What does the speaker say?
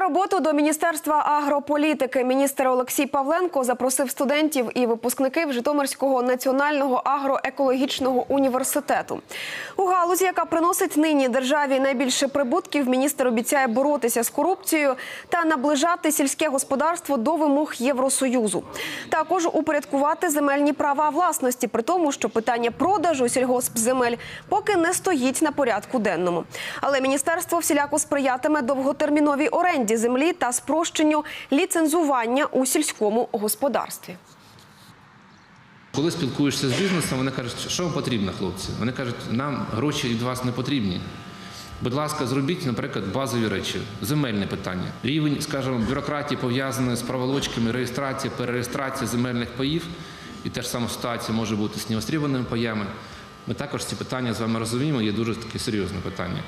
роботу до Міністерства агрополітики міністр Олексій Павленко запросив студентів і випускників Житомирського національного агроекологічного університету. У галузі, яка приносить нині державі найбільше прибутків, міністр обіцяє боротися з корупцією та наближати сільське господарство до вимог Євросоюзу. Також упорядкувати земельні права власності, при тому, що питання продажу сільгоспземель поки не стоїть на порядку денному. Але міністерство всіляко сприятиме довготерміновій оренді землі та спрощенню ліцензування у сільському господарстві. Коли спілкуєшся з бізнесом, вони кажуть, що вам потрібно, хлопці? Вони кажуть, нам гроші від вас не потрібні. Будь ласка, зробіть, наприклад, базові речі, земельне питання. Рівень, скажімо, бюрократії пов'язаний з праволочками, реєстрації, перереєстрації земельних паїв, і те ж саме ситуація може бути з неострібаними паями. Ми також ці питання з вами розуміємо, є дуже таке серйозне питання.